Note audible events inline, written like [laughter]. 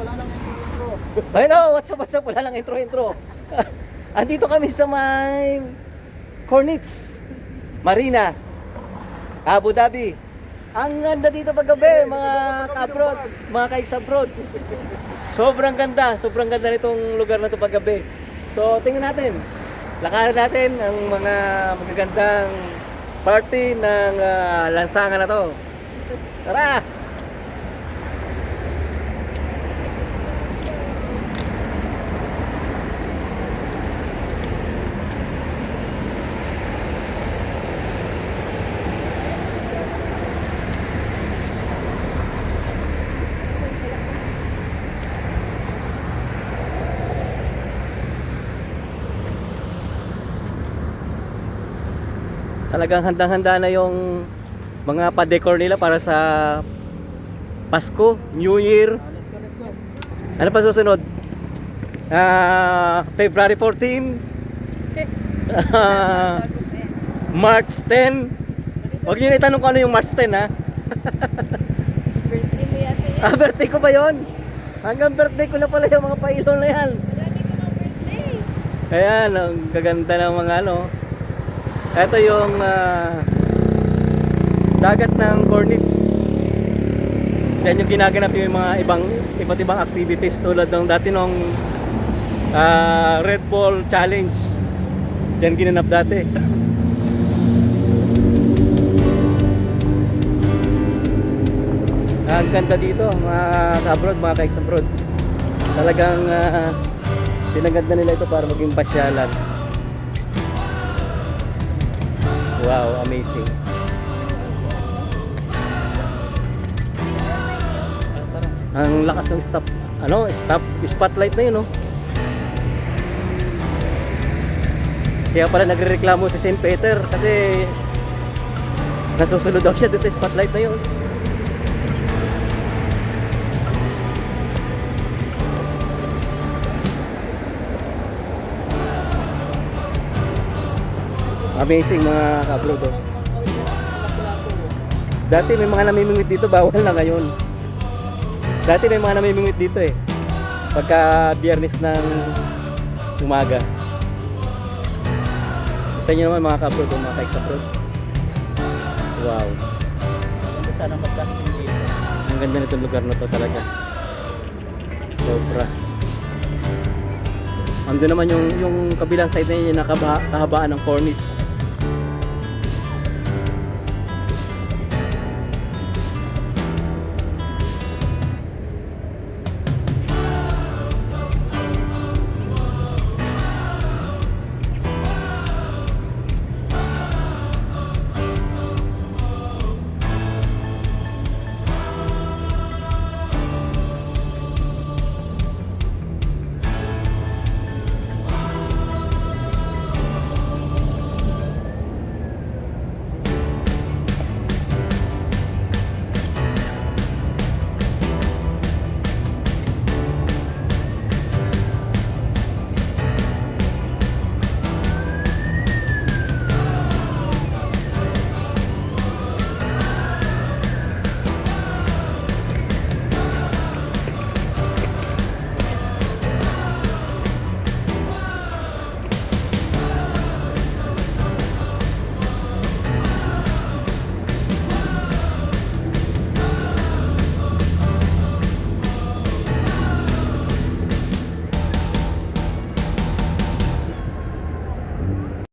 Wala nang intro. Hello, what's up, what's up? Wala lang intro, intro. [laughs] Andito kami sa may Cornets Marina, Abu Dhabi. Ang ganda dito paggabi, mga kabrod, mga kaiks abroad. Sobrang ganda, sobrang ganda nitong lugar na to paggabi. So, tingnan natin. Lakaran natin ang mga magagandang party ng ah, lansangan na to. Tara! Talagang handang-handa na yung mga pa-decor nila para sa Pasko, New Year. Ano pa susunod? Ah, February 14, ah, March 10. Huwag niyo na itanong kung ano yung March 10 ha. Birthday mo yata yan. Ah, birthday ko ba yon? Hanggang birthday ko na pala yung mga pailo na yan. Marami ka ng birthday. Ayan, ang gaganda ng mga ano. Ito yung ah, dagat ng Cornets. Yan yung ginaganap yung mga ibang iba't ibang activities tulad ng dati nung ah, Red Bull Challenge. Yan ginanap dati. Ang ganda dito, mga ka-abroad, mga ka abroad Talagang ah, pinaganda nila ito para maging pasyalan. Wow, amazing. Ang lakas ng stop, ano, stop, spotlight na yun, no? Kaya pala nagrereklamo si St. Peter kasi nasusunod daw siya doon sa spotlight na yun. Amazing mga ka-abroad. oh. Dati may mga namimingwit dito, bawal na ngayon. Dati may mga namimingwit dito eh. Pagka biyernes ng umaga. Kita nyo naman mga ka-abroad, oh, mga ka-abroad. Wow. Sana mag-casting dito. Ang ganda nitong lugar na to talaga. Sobra. Ando naman yung yung kabilang side na yun yung nakaba- kahabaan ng Cornets.